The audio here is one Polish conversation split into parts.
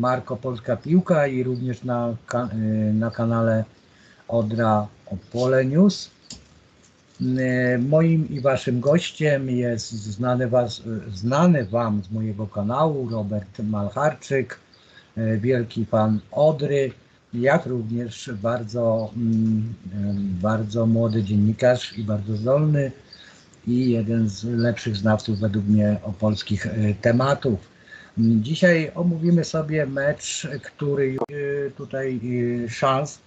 Marko Polska Piłka i również na, y, na kanale Odra Opole News. Y, Moim i waszym gościem jest znany, was, znany wam z mojego kanału Robert Malcharczyk, y, wielki fan Odry, jak również bardzo, mm, bardzo młody dziennikarz i bardzo zdolny i jeden z lepszych znawców według mnie opolskich y, tematów. Dzisiaj omówimy sobie mecz, który y, tutaj y, szans,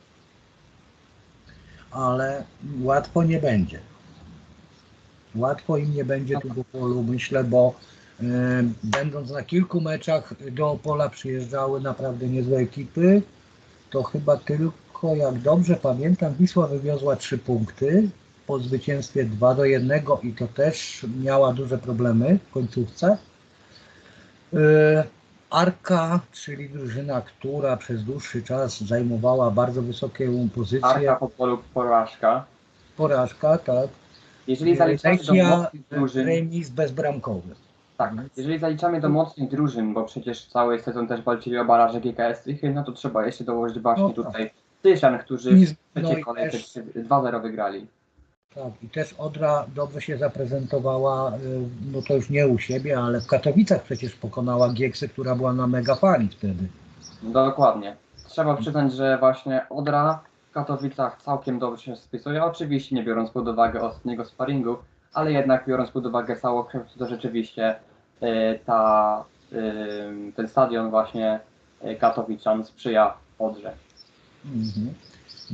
ale łatwo nie będzie. Łatwo im nie będzie tu w polu, myślę, bo y, będąc na kilku meczach do Opola przyjeżdżały naprawdę niezłe ekipy. To chyba tylko, jak dobrze pamiętam, Wisła wywiozła trzy punkty po zwycięstwie 2 do 1 i to też miała duże problemy w końcówce. Y, Arka, czyli drużyna, która przez dłuższy czas zajmowała bardzo wysoką pozycję. Arka po polu porażka. Porażka, tak. Jeżeli zaliczamy do Lechia, mocnych drużyn, remis bezbramkowy. tak, jeżeli zaliczamy do mocnych drużyn, bo przecież cały sezon też walczyli o baraże GKS Tychy, no to trzeba jeszcze dołożyć właśnie No tak. tutaj Tyszan, którzy w no trzeciej i kolejce też- 2-0 wygrali. Tak, i też Odra dobrze się zaprezentowała, y, no to już nie u siebie, ale w Katowicach przecież pokonała Gieksy, która była na mega fali wtedy. Dokładnie. Trzeba przyznać, że właśnie Odra w Katowicach całkiem dobrze się spisuje, oczywiście nie biorąc pod uwagę ostatniego sparingu, ale jednak biorąc pod uwagę całokształt, to rzeczywiście y, ta, y, ten stadion właśnie Katowiczan sprzyja Odrze. Mhm.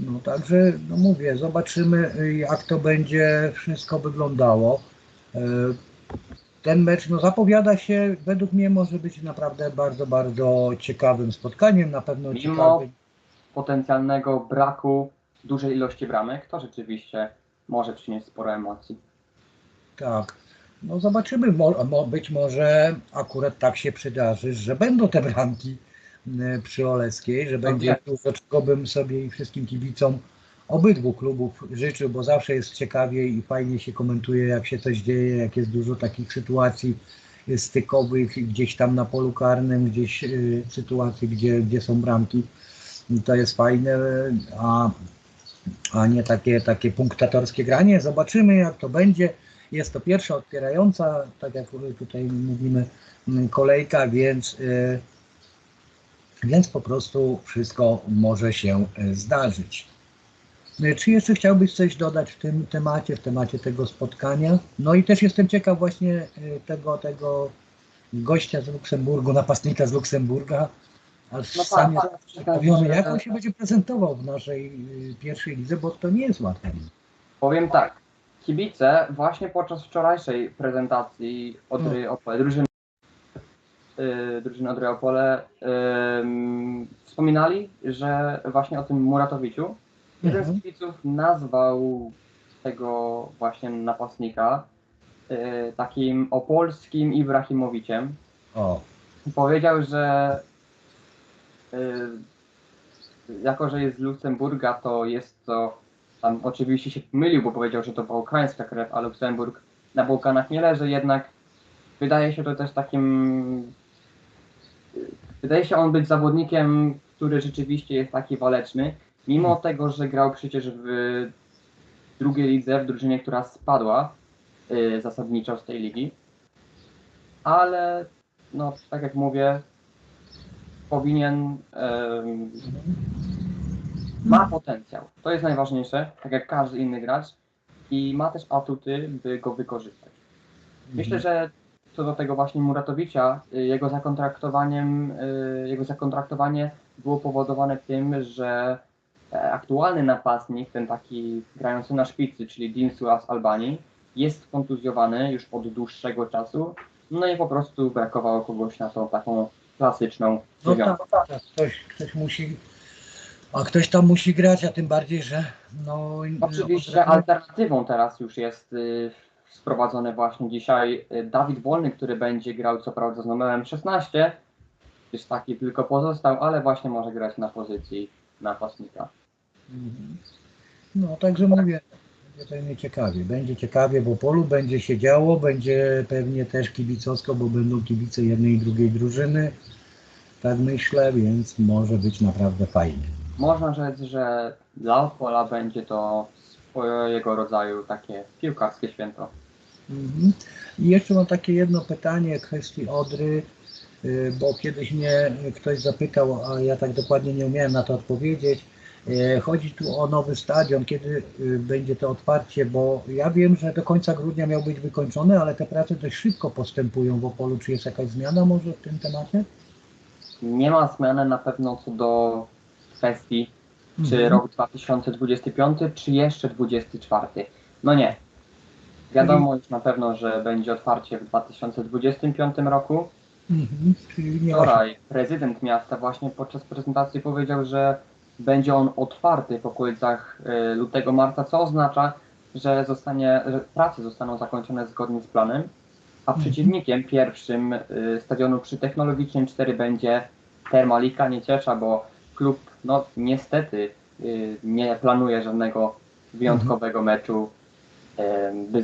No także, no mówię, zobaczymy y, jak to będzie wszystko wyglądało. Y, Ten mecz no, zapowiada się, według mnie może być naprawdę bardzo, bardzo ciekawym spotkaniem, na pewno Mimo- ciekawym. Potencjalnego braku dużej ilości bramek, to rzeczywiście może przynieść sporo emocji. Tak. No zobaczymy, mo, mo, być może akurat tak się przydarzy, że będą te bramki przy Oleskiej, że będzie wiem. dużo, czego bym sobie i wszystkim kibicom obydwu klubów życzył, bo zawsze jest ciekawie i fajnie się komentuje, jak się coś dzieje, jak jest dużo takich sytuacji stykowych gdzieś tam na polu karnym, gdzieś y, sytuacji, gdzie, gdzie są bramki. To jest fajne, a, a nie takie, takie punktatorskie granie. Zobaczymy, jak to będzie. Jest to pierwsza otwierająca, tak jak tutaj mówimy, kolejka, więc, y, więc po prostu wszystko może się y, zdarzyć. Y, Czy jeszcze chciałbyś coś dodać w tym temacie, w temacie tego spotkania? No i też jestem ciekaw właśnie y, tego, tego gościa z Luksemburgu, napastnika z Luksemburga. Aż No sam tak, jest tak, zaciekawiony, że- jak on się będzie prezentował w naszej pierwszej lidze, bo to nie jest łatwe. Powiem tak, kibice właśnie podczas wczorajszej prezentacji Odry Opole, drużyny, yy, drużyny Odry Opole ym, wspominali, że właśnie o tym Muratowiciu. Jeden Mhm. z kibiców nazwał tego właśnie napastnika yy, takim opolskim Ibrahimowiciem. O, Powiedział, że y, jako, że jest z Luksemburga, to jest to, tam oczywiście się pomylił, bo powiedział, że to bałkańska krew, a Luksemburg na Bałkanach nie leży, jednak wydaje się to też takim, y, wydaje się on być zawodnikiem, który rzeczywiście jest taki waleczny, mimo tego, że grał przecież w drugiej lidze, w drużynie, która spadła y, zasadniczo z tej ligi, ale no, tak jak mówię, powinien, ma potencjał. To jest najważniejsze, tak jak każdy inny gracz i ma też atuty, by go wykorzystać. Myślę, że co do tego właśnie Muratowicza, y, jego zakontraktowaniem, y, jego zakontraktowanie było powodowane tym, że e, aktualny napastnik, ten taki grający na szpicy, czyli Dinsua z Albanii, jest kontuzjowany już od dłuższego czasu, no i po prostu brakowało kogoś na tą taką klasyczną No dziewiątkę. tak, tak, ktoś, ktoś musi, a ktoś tam musi grać, a tym bardziej, że no... Oczywiście od- alternatywą teraz już jest y, sprowadzony właśnie dzisiaj y, Dawid Wolny, który będzie grał co prawda z numerem 16, już taki tylko pozostał, ale właśnie może grać na pozycji napastnika. Mhm. No, także mówię, będzie pewnie ciekawie. Będzie ciekawie, bo polu będzie się działo, będzie pewnie też kibicowsko, bo będą kibice jednej i drugiej drużyny. tak myślę, więc może być naprawdę fajnie. Można rzec, że dla Opola będzie to swojego rodzaju takie piłkarskie święto. Mhm. I jeszcze mam takie jedno pytanie kwestii Odry, y, bo kiedyś mnie ktoś zapytał, a ja tak dokładnie nie umiałem na to odpowiedzieć. Y, Chodzi tu o nowy stadion, kiedy y, będzie to otwarcie, bo ja wiem, że do końca grudnia miał być wykończony, ale te prace dość szybko postępują w Opolu. Czy jest jakaś zmiana może w tym temacie? Nie ma zmiany na pewno co do kwestii, czy Mhm. rok 2025, czy jeszcze 2024. No nie. Wiadomo już na pewno, że będzie otwarcie w 2025 roku. Mhm. Wczoraj prezydent miasta właśnie podczas prezentacji powiedział, że będzie on otwarty w okolicach y, lutego, marca, co oznacza, że, zostanie, że prace zostaną zakończone zgodnie z planem, a Mhm. przeciwnikiem pierwszym y, stadionu przy Technologicznym 4 będzie Termalika Nieciesza, bo klub no niestety y, nie planuje żadnego wyjątkowego meczu, y, by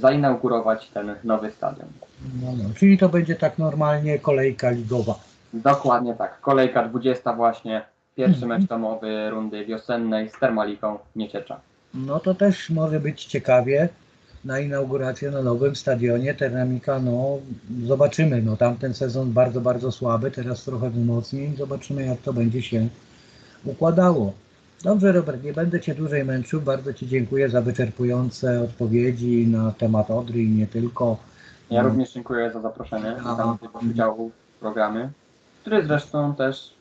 zainaugurować ten nowy stadion. No, no. Czyli to będzie tak normalnie kolejka ligowa. Dokładnie tak. Kolejka 20 właśnie. Pierwszy Mhm. mecz domowy rundy wiosennej z Termaliką Nieciecza. No to też może być ciekawie na inaugurację na nowym stadionie Terramika, no zobaczymy, no tamten sezon bardzo, bardzo słaby, teraz trochę wzmocnień, zobaczymy jak to będzie się układało. Dobrze Robert, nie będę Cię dłużej męczył, bardzo Ci dziękuję za wyczerpujące odpowiedzi na temat Odry i nie tylko. Ja również dziękuję za zaproszenie do udziału w programie, który zresztą też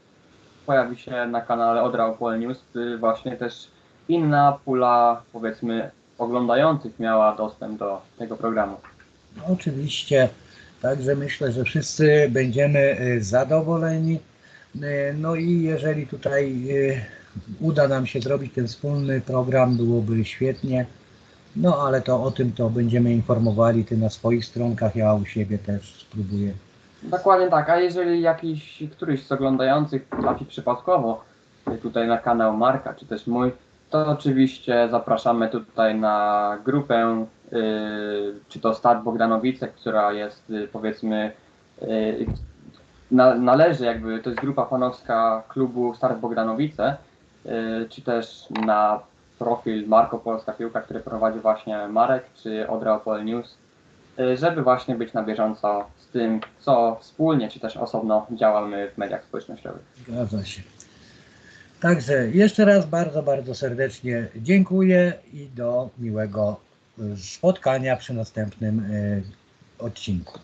pojawi się na kanale Odra Opol News, by właśnie też inna pula, powiedzmy, oglądających miała dostęp do tego programu. No, Oczywiście, także myślę, że wszyscy będziemy y, zadowoleni. Y, No i jeżeli tutaj y, uda nam się zrobić ten wspólny program, byłoby świetnie. No ale to o tym to będziemy informowali, ty na swoich stronkach, ja u siebie też spróbuję. Dokładnie tak, a jeżeli jakiś, któryś z oglądających trafi przypadkowo tutaj na kanał Marka, czy też mój, to oczywiście zapraszamy tutaj na grupę, y, czy to Start Bogdanowice, która jest y, powiedzmy, y, na, należy jakby, to jest grupa fanowska klubu Start Bogdanowice, czy też na profil Marko Polska Piłka, który prowadzi właśnie Marek, czy Odra Opol News, y, żeby właśnie być na bieżąco z tym, co wspólnie czy też osobno działamy w mediach społecznościowych. Zgadza się. Także jeszcze raz bardzo, bardzo serdecznie dziękuję i do miłego y, spotkania przy następnym odcinku.